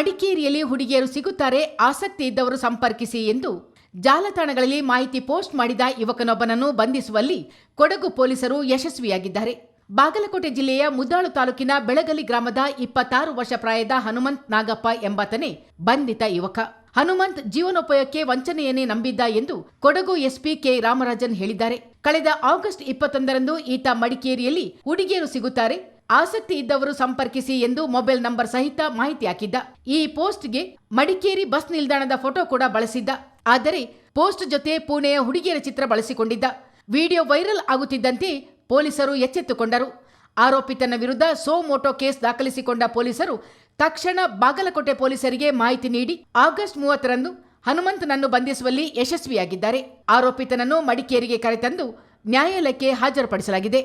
ಮಡಿಕೇರಿಯಲ್ಲಿ ಹುಡುಗಿಯರು ಸಿಗುತ್ತಾರೆ, ಆಸಕ್ತಿ ಇದ್ದವರು ಸಂಪರ್ಕಿಸಿ ಎಂದು ಜಾಲತಾಣಗಳಲ್ಲಿ ಮಾಹಿತಿ ಪೋಸ್ಟ್ ಮಾಡಿದ ಯುವಕನೊಬ್ಬನನ್ನು ಬಂಧಿಸುವಲ್ಲಿ ಕೊಡಗು ಪೊಲೀಸರು ಯಶಸ್ವಿಯಾಗಿದ್ದಾರೆ. ಬಾಗಲಕೋಟೆ ಜಿಲ್ಲೆಯ ಮುದ್ದಾಳು ತಾಲೂಕಿನ ಬೆಳಗಲಿ ಗ್ರಾಮದ ಇಪ್ಪತ್ತಾರು ವರ್ಷ ಪ್ರಾಯದ ಹನುಮಂತ್ ನಾಗಪ್ಪ ಎಂಬಾತನೇ ಬಂಧಿತ ಯುವಕ. ಹನುಮಂತ್ ಜೀವನೋಪಾಯಕ್ಕೆ ವಂಚನೆಯನ್ನೇ ನಂಬಿದ್ದ ಎಂದು ಕೊಡಗು ಎಸ್ಪಿ ಕೆ ರಾಮರಾಜನ್ ಹೇಳಿದ್ದಾರೆ. ಕಳೆದ ಆಗಸ್ಟ್ ಇಪ್ಪತ್ತೊಂದರಂದು ಈತ ಮಡಿಕೇರಿಯಲ್ಲಿ ಹುಡುಗಿಯರು ಸಿಗುತ್ತಾರೆ ಆಸಕ್ತಿ ಇದ್ದವರು ಸಂಪರ್ಕಿಸಿ ಎಂದು ಮೊಬೈಲ್ ನಂಬರ್ ಸಹಿತ ಮಾಹಿತಿ ಹಾಕಿದ್ದ. ಈ ಪೋಸ್ಟ್ಗೆ ಮಡಿಕೇರಿ ಬಸ್ ನಿಲ್ದಾಣದ ಫೋಟೋ ಕೂಡ ಬಳಸಿದ್ದ. ಆದರೆ ಪೋಸ್ಟ್ ಜೊತೆ ಪುಣೆಯ ಹುಡುಗಿಯರ ಚಿತ್ರ ಬಳಸಿಕೊಂಡಿದ್ದ. ವಿಡಿಯೋ ವೈರಲ್ ಆಗುತ್ತಿದ್ದಂತೆ ಪೊಲೀಸರು ಎಚ್ಚೆತ್ತುಕೊಂಡರು. ಆರೋಪಿತನ ವಿರುದ್ಧ ಸೋ ಮೋಟೋ ಕೇಸ್ ದಾಖಲಿಸಿಕೊಂಡ ಪೊಲೀಸರು ತಕ್ಷಣ ಬಾಗಲಕೋಟೆ ಪೊಲೀಸರಿಗೆ ಮಾಹಿತಿ ನೀಡಿ ಆಗಸ್ಟ್ ಮೂವತ್ತರಂದು ಹನುಮಂತನನ್ನು ಬಂಧಿಸುವಲ್ಲಿ ಯಶಸ್ವಿಯಾಗಿದ್ದಾರೆ. ಆರೋಪಿತನನ್ನು ಮಡಿಕೇರಿಗೆ ಕರೆತಂದು ನ್ಯಾಯಾಲಯಕ್ಕೆ ಹಾಜರುಪಡಿಸಲಾಗಿದೆ.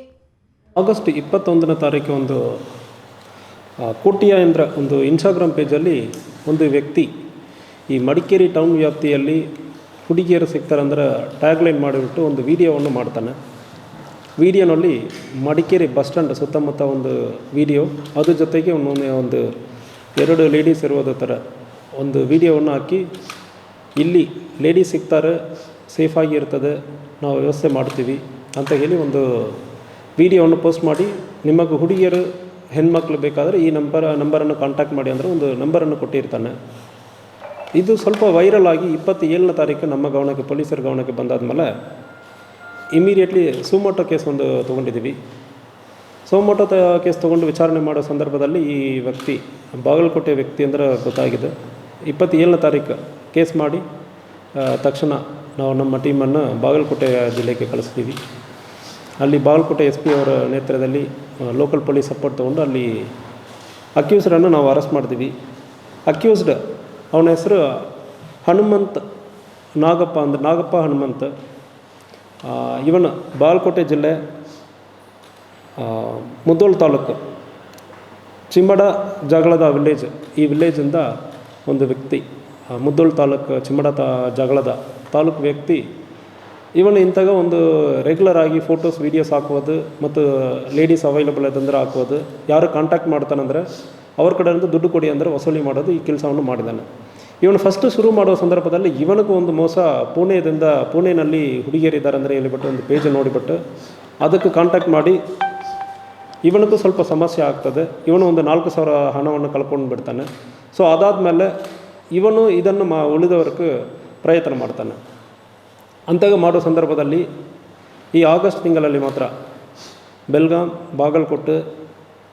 ಆಗಸ್ಟ್ ಇಪ್ಪತ್ತೊಂದನೇ ತಾರೀಕು ಒಂದು ಕೋಟಿಯ ಎಂದ್ರ ಒಂದು ಇನ್ಸ್ಟಾಗ್ರಾಮ್ ಪೇಜಲ್ಲಿ ಒಂದು ವ್ಯಕ್ತಿ ಈ ಮಡಿಕೇರಿ ಟೌನ್ ವ್ಯಾಪ್ತಿಯಲ್ಲಿ ಹುಡುಗಿಯರು ಸಿಗ್ತಾರಂದ್ರೆ ಟ್ಯಾಗ್ಲೈನ್ ಮಾಡಿಬಿಟ್ಟು ಒಂದು ವಿಡಿಯೋವನ್ನು ಮಾಡ್ತಾನೆ. ವಿಡಿಯೋನಲ್ಲಿ ಮಡಿಕೇರಿ ಬಸ್ ಸ್ಟ್ಯಾಂಡ್ ಸುತ್ತಮುತ್ತ ಒಂದು ವಿಡಿಯೋ, ಅದ್ರ ಜೊತೆಗೆ ಒಂದೊಂದೇ ಒಂದು ಎರಡು ಲೇಡೀಸ್ ಇರೋದ ಥರ ಒಂದು ವಿಡಿಯೋವನ್ನು ಹಾಕಿ, ಇಲ್ಲಿ ಲೇಡೀಸ್ ಸಿಗ್ತಾರೆ ಸೇಫಾಗಿ ಇರ್ತದೆ, ನಾವು ವ್ಯವಸ್ಥೆ ಮಾಡ್ತೀವಿ ಅಂತ ಹೇಳಿ ಒಂದು ವಿಡಿಯೋವನ್ನು ಪೋಸ್ಟ್ ಮಾಡಿ, ನಿಮಗೆ ಹುಡುಗಿಯರು ಹೆಣ್ಮಕ್ಳು ಬೇಕಾದರೆ ಈ ನಂಬರ್, ನಂಬರನ್ನು ಕಾಂಟ್ಯಾಕ್ಟ್ ಮಾಡಿ ಅಂದರೆ ಒಂದು ನಂಬರನ್ನು ಕೊಟ್ಟಿರ್ತಾನೆ. ಇದು ಸ್ವಲ್ಪ ವೈರಲ್ ಆಗಿ ಇಪ್ಪತ್ತೇಳನೇ ತಾರೀಕು ನಮ್ಮ ಗಮನಕ್ಕೆ, ಪೊಲೀಸರ ಗಮನಕ್ಕೆ ಬಂದಾದ್ಮೇಲೆ ಇಮಿಡಿಯೇಟ್ಲಿ ಸೋಮೋಟೋ ಕೇಸ್ ಒಂದು ತೊಗೊಂಡಿದ್ದೀವಿ. ಸೋಮೋಟೋ ಕೇಸ್ ತೊಗೊಂಡು ವಿಚಾರಣೆ ಮಾಡೋ ಸಂದರ್ಭದಲ್ಲಿ ಈ ವ್ಯಕ್ತಿ, ಬಾಗಲಕೋಟೆ ವ್ಯಕ್ತಿ ಅಂದ್ರೆ ಗೊತ್ತಾಗಿದೆ. ಇಪ್ಪತ್ತೇಳನೇ ತಾರೀಕು ಕೇಸ್ ಮಾಡಿ ತಕ್ಷಣ ನಾವು ನಮ್ಮ ಟೀಮನ್ನು ಬಾಗಲಕೋಟೆ ಜಿಲ್ಲೆಗೆ ಕಳಿಸ್ತೀವಿ. ಅಲ್ಲಿ ಬಾಗಲಕೋಟೆ ಎಸ್ ಪಿ ಅವರ ನೇತೃತ್ವದಲ್ಲಿ ಲೋಕಲ್ ಪೊಲೀಸ್ ಸಪೋರ್ಟ್ ತೊಗೊಂಡು ಅಲ್ಲಿ ಅಕ್ಯೂಸ್ಡನ್ನು ನಾವು ಅರೆಸ್ಟ್ ಮಾಡ್ತೀವಿ. ಅಕ್ಯೂಸ್ಡ್ ಅವನ ಹೆಸರು ಹನುಮಂತ್ ನಾಗಪ್ಪ ಅಂದ್ರೆ ನಾಗಪ್ಪ ಹನುಮಂತ್. ಇವನು ಬಾಗಲಕೋಟೆ ಜಿಲ್ಲೆ ಮುದ್ದೋಳು ತಾಲೂಕು, ಚಿಮ್ಮಡ ಜಗಳದ ವಿಲೇಜ್ ಈ ವಿಲೇಜಿಂದ ಒಂದು ವ್ಯಕ್ತಿ ಮುದ್ದೋಳು ತಾಲೂಕು, ಚಿಮ್ಮಡ ತಾ, ಜಗಳದ ತಾಲೂಕು ವ್ಯಕ್ತಿ ಇವನು ಇಂಥಾಗ ಒಂದು ರೆಗ್ಯುಲರ್ ಆಗಿ ಫೋಟೋಸ್ ವೀಡಿಯೋಸ್ ಹಾಕೋದು ಮತ್ತು ಲೇಡೀಸ್ ಅವೈಲಬಲ್ ಅದಂದ್ರೆ ಹಾಕೋದು ಯಾರು ಕಾಂಟ್ಯಾಕ್ಟ್ ಮಾಡ್ತಾನಂದ್ರೆ ಅವ್ರ ಕಡೆಯಿಂದ ದುಡ್ಡು ಕೊಡಿ ಅಂದರೆ ವಸೂಲಿ ಮಾಡೋದು ಈ ಕೆಲಸವನ್ನು ಮಾಡಿದ್ದಾನೆ. ಇವನು ಫಸ್ಟ್ ಶುರು ಮಾಡೋ ಸಂದರ್ಭದಲ್ಲಿ ಇವನಿಗೂ ಒಂದು ಮೋಸ ಪುಣೆದಿಂದ ಪುಣೆಯಲ್ಲಿ ಹುಡುಗಿಯರಿದ್ದಾರೆ ಅಂದರೆ ಹೇಳಿಬಿಟ್ಟು ಒಂದು ಪೇಜ್ ನೋಡಿಬಿಟ್ಟು ಅದಕ್ಕೆ ಕಾಂಟ್ಯಾಕ್ಟ್ ಮಾಡಿ ಇವನಿಗೂ ಸ್ವಲ್ಪ ಸಮಸ್ಯೆ ಆಗ್ತದೆ. ಇವನು ಒಂದು ನಾಲ್ಕು ಸಾವಿರ ಹಣವನ್ನು ಕಳ್ಕೊಂಡು ಬಿಡ್ತಾನೆ. ಸೊ ಅದಾದಮೇಲೆ ಇವನು ಇದನ್ನು ಮಾ ಉಳಿದವರೆಗೆ ಪ್ರಯತ್ನ ಮಾಡ್ತಾನೆ. ಅಂತಾಗ ಮಾಡೋ ಸಂದರ್ಭದಲ್ಲಿ ಈ ಆಗಸ್ಟ್ ತಿಂಗಳಲ್ಲಿ ಮಾತ್ರ ಬೆಲ್ಗಾಮ್ ಬಾಗಲಕೋಟೆ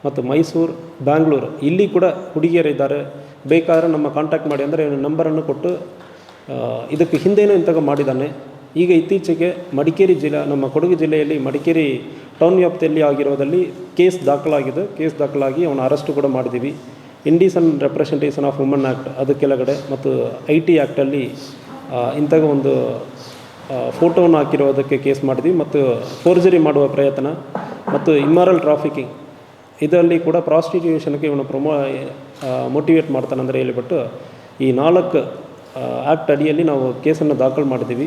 ಮತ್ತು ಮೈಸೂರು, ಬ್ಯಾಂಗ್ಳೂರು ಇಲ್ಲಿ ಕೂಡ ಹುಡುಗಿಯರಿದ್ದಾರೆ ಬೇಕಾದರೆ ನಮ್ಮ ಕಾಂಟ್ಯಾಕ್ಟ್ ಮಾಡಿ ಅಂದರೆ ನಂಬರನ್ನು ಕೊಟ್ಟು ಇದಕ್ಕೆ ಹಿಂದೆನೂ ಇಂತಾಗ ಮಾಡಿದ್ದಾನೆ. ಈಗ ಇತ್ತೀಚೆಗೆ ಮಡಿಕೇರಿ ಜಿಲ್ಲೆ, ನಮ್ಮ ಕೊಡಗು ಜಿಲ್ಲೆಯಲ್ಲಿ ಮಡಿಕೇರಿ ಟೌನ್ ವ್ಯಾಪ್ತಿಯಲ್ಲಿ ಆಗಿರೋದಲ್ಲಿ ಕೇಸ್ ದಾಖಲಾಗಿದೆ. ಕೇಸ್ ದಾಖಲಾಗಿ ಅವನ ಅರೆಸ್ಟು ಕೂಡ ಮಾಡಿದ್ದೀವಿ. Indecent representation of women act ಅದು ಕೆಳಗಡೆ ಮತ್ತು ಐ ಟಿ ಆ್ಯಕ್ಟಲ್ಲಿ ಇಂಥ ಒಂದು ಫೋಟೋವನ್ನು ಹಾಕಿರೋದಕ್ಕೆ ಕೇಸ್ ಮಾಡಿದ್ವಿ ಮತ್ತು ಫೋರ್ಜರಿ ಮಾಡುವ ಪ್ರಯತ್ನ ಮತ್ತು ಇಮ್ಮರಲ್ ಟ್ರಾಫಿಕಿಂಗ್ ಇದರಲ್ಲಿ ಕೂಡ ಪ್ರಾಸ್ಟಿಟ್ಯೂಷನ್ಗೆ ಇವನು ಪ್ರಮೋ ಮೋಟಿವೇಟ್ ಮಾಡ್ತಾನೆ ಅಂದರೆ ಹೇಳಿಬಿಟ್ಟು ಈ ನಾಲ್ಕು ಆ್ಯಕ್ಟ್ ಅಡಿಯಲ್ಲಿ ನಾವು ಕೇಸನ್ನು ದಾಖಲು ಮಾಡಿದ್ದೀವಿ.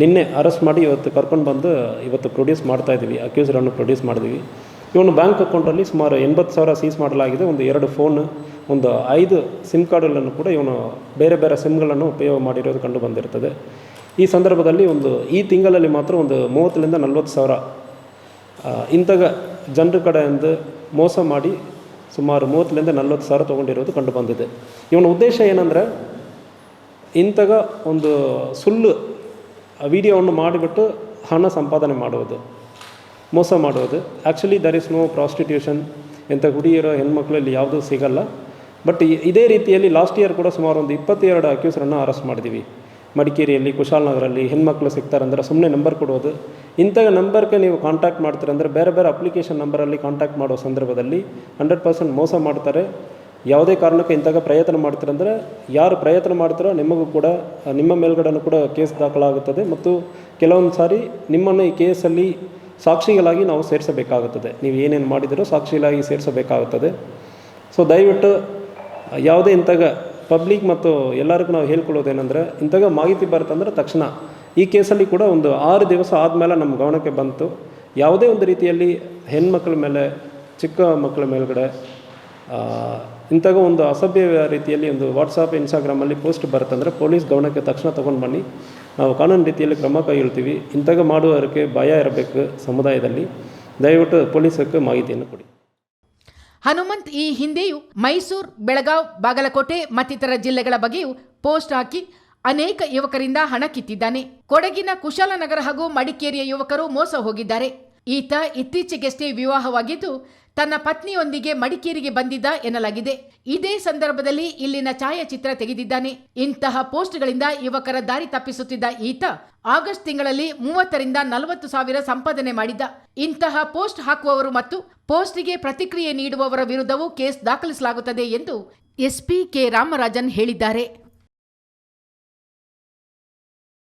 ನಿನ್ನೆ ಅರೆಸ್ಟ್ ಮಾಡಿ ಇವತ್ತು ಕರ್ಕೊಂಡು ಬಂದು ಇವತ್ತು ಪ್ರೊಡ್ಯೂಸ್ ಮಾಡ್ತಾ ಇದ್ದೀವಿ ಅಕ್ಯೂಸರನ್ನು ಪ್ರೊಡ್ಯೂಸ್ ಮಾಡಿದ್ವಿ ಇವನು ಬ್ಯಾಂಕ್ ಅಕೌಂಟಲ್ಲಿ ಸುಮಾರು ಎಂಬತ್ತು ಸಾವಿರ ಸೀಸ್ ಮಾಡಲಾಗಿದೆ, ಒಂದು ಎರಡು ಫೋನ್ ಒಂದು ಐದು ಸಿಮ್ ಕಾರ್ಡ್ಗಳನ್ನು ಕೂಡ ಇವನು ಬೇರೆ ಬೇರೆ ಸಿಮ್ಗಳನ್ನು ಉಪಯೋಗ ಮಾಡಿರೋದು ಕಂಡು ಬಂದಿರ್ತದೆ. ಈ ಸಂದರ್ಭದಲ್ಲಿ ಒಂದು, ಈ ತಿಂಗಳಲ್ಲಿ ಮಾತ್ರ ಒಂದು ಮೂವತ್ತರಿಂದ ನಲ್ವತ್ತು ಸಾವಿರ ಇಂಥ ಜನರ ಕಡೆಯಿಂದ ಮೋಸ ಮಾಡಿ ಸುಮಾರು ಮೂವತ್ತರಿಂದ ನಲ್ವತ್ತು ಸಾವಿರ ತೊಗೊಂಡಿರೋದು ಕಂಡು ಬಂದಿದೆ. ಇವನ ಉದ್ದೇಶ ಏನಂದರೆ ಇಂಥಗ ಒಂದು ಸುಳ್ಳು ವಿಡಿಯೋವನ್ನು ಮಾಡಿಬಿಟ್ಟು ಹಣ ಸಂಪಾದನೆ ಮಾಡುವುದು, ಮೋಸ ಮಾಡುವುದು. Actually there is no prostitution ಎಂಥ ಹೆಣ್ಣು ಹೆಣ್ಮಕ್ಳಲ್ಲಿ ಯಾವುದೂ ಸಿಗಲ್ಲ. ಬಟ್ ಇದೇ ರೀತಿಯಲ್ಲಿ ಲಾಸ್ಟ್ ಇಯರ್ ಕೂಡ ಸುಮಾರು ಒಂದು ಇಪ್ಪತ್ತೆರಡು ಅಕ್ಯೂಸರನ್ನು ಅರೆಸ್ಟ್ ಮಾಡಿದ್ದೀವಿ. ಮಡಿಕೇರಿಯಲ್ಲಿ ಕುಶಾಲನಗರಲ್ಲಿ ಹೆಣ್ಮಕ್ಳು ಸಿಗ್ತಾರಂದ್ರೆ ಸುಮ್ಮನೆ ನಂಬರ್ ಕೊಡೋದು. ಇಂಥ ನಂಬರ್ಗೆ ನೀವು ಕಾಂಟ್ಯಾಕ್ಟ್ ಮಾಡ್ತೀರಂದ್ರೆ ಬೇರೆ ಬೇರೆ ಅಪ್ಲಿಕೇಶನ್ ನಂಬರಲ್ಲಿ ಕಾಂಟ್ಯಾಕ್ಟ್ ಮಾಡೋ ಸಂದರ್ಭದಲ್ಲಿ ಹಂಡ್ರೆಡ್ ಪರ್ಸೆಂಟ್ ಮೋಸ ಮಾಡ್ತಾರೆ. ಯಾವುದೇ ಕಾರಣಕ್ಕೆ ಇಂಥಾಗ ಪ್ರಯತ್ನ ಮಾಡ್ತೀರಂದರೆ ಯಾರು ಪ್ರಯತ್ನ ಮಾಡ್ತಾರೋ ನಿಮಗೂ ಕೂಡ, ನಿಮ್ಮ ಮೇಲ್ಗಡೆನೂ ಕೂಡ ಕೇಸ್ ದಾಖಲಾಗುತ್ತದೆ ಮತ್ತು ಕೆಲವೊಂದು ಸಾರಿ ನಿಮ್ಮನ್ನು ಈ ಕೇಸಲ್ಲಿ ಸಾಕ್ಷಿಗಳಾಗಿ ನಾವು ಸೇರಿಸಬೇಕಾಗುತ್ತದೆ. ನೀವು ಏನೇನು ಮಾಡಿದರೂ ಸಾಕ್ಷಿಗಳಾಗಿ ಸೇರಿಸಬೇಕಾಗುತ್ತದೆ. ಸೊ ದಯವಿಟ್ಟು ಯಾವುದೇ ಇಂಥಾಗ ಪಬ್ಲಿಕ್ ಮತ್ತು ಎಲ್ಲರಿಗೂ ನಾವು ಹೇಳ್ಕೊಳ್ಳೋದೇನೆಂದರೆ ಇಂಥಾಗ ಮಾಹಿತಿ ಬರುತ್ತಂದ್ರೆ ತಕ್ಷಣ. ಈ ಕೇಸಲ್ಲಿ ಕೂಡ ಒಂದು ಆರು ದಿವಸ ಆದಮೇಲೆ ನಮ್ಮ ಗಮನಕ್ಕೆ ಬಂತು. ಯಾವುದೇ ಒಂದು ರೀತಿಯಲ್ಲಿ ಹೆಣ್ಮಕ್ಳ ಮೇಲೆ, ಚಿಕ್ಕ ಮಕ್ಕಳ ಮೇಲುಗಡೆ ಇಂಥಗ ಒಂದು ಅಸಭ್ಯ ರೀತಿಯಲ್ಲಿ ಒಂದು ವಾಟ್ಸಪ್ ಇನ್ಸ್ಟಾಗ್ರಾಮಲ್ಲಿ ಪೋಸ್ಟ್ ಬರುತ್ತಂದರೆ ಪೊಲೀಸ್ ಗಮನಕ್ಕೆ ತಕ್ಷಣ ತೊಗೊಂಡು ಬನ್ನಿ. ನಾವು ಕಾನೂನು ರೀತಿಯಲ್ಲಿ ಕ್ರಮ ಕೈಗೊಳ್ತೀವಿ. ಇಂಥಾಗ ಮಾಡುವವರಿಗೆ ಭಯ ಇರಬೇಕು ಸಮುದಾಯದಲ್ಲಿ. ದಯವಿಟ್ಟು ಪೊಲೀಸಕ್ಕೆ ಮಾಹಿತಿಯನ್ನು ಕೊಡಿ. ಹನುಮಂತ್ ಈ ಹಿಂದೆಯೂ ಮೈಸೂರು, ಬೆಳಗಾವ್, ಬಾಗಲಕೋಟೆ ಮತ್ತಿತರ ಜಿಲ್ಲೆಗಳ ಬಗ್ಗೆಯೂ ಪೋಸ್ಟ್ ಹಾಕಿ ಅನೇಕ ಯುವಕರಿಂದ ಹಣ ಕಿತ್ತಿದ್ದಾನೆ. ಕೊಡಗಿನ ಕುಶಾಲನಗರ ಹಾಗೂ ಮಡಿಕೇರಿಯ ಯುವಕರು ಮೋಸ ಹೋಗಿದ್ದಾರೆ. ಈತ ಇತ್ತೀಚೆಗಷ್ಟೇ ವಿವಾಹವಾಗಿದ್ದು, ತನ್ನ ಪತ್ನಿಯೊಂದಿಗೆ ಮಡಿಕೇರಿಗೆ ಬಂದಿದ್ದ ಎನ್ನಲಾಗಿದೆ. ಇದೇ ಸಂದರ್ಭದಲ್ಲಿ ಇಲ್ಲಿನ ಛಾಯಾಚಿತ್ರ ತೆಗೆದಿದ್ದಾನೆ. ಇಂತಹ ಪೋಸ್ಟ್ಗಳಿಂದ ಯುವಕರ ದಾರಿ ತಪ್ಪಿಸುತ್ತಿದ್ದ ಈತ ಆಗಸ್ಟ್ ತಿಂಗಳಲ್ಲಿ ಮೂವತ್ತರಿಂದ ನಲವತ್ತು ಸಾವಿರ ಸಂಪಾದನೆ ಮಾಡಿದ್ದ. ಇಂತಹ ಪೋಸ್ಟ್ ಹಾಕುವವರು ಮತ್ತು ಪೋಸ್ಟ್ಗೆ ಪ್ರತಿಕ್ರಿಯೆ ನೀಡುವವರ ವಿರುದ್ಧವೂ ಕೇಸ್ ದಾಖಲಿಸಲಾಗುತ್ತದೆ ಎಂದು ಎಸ್ಪಿ ಕೆ. ರಾಮರಾಜನ್ ಹೇಳಿದ್ದಾರೆ.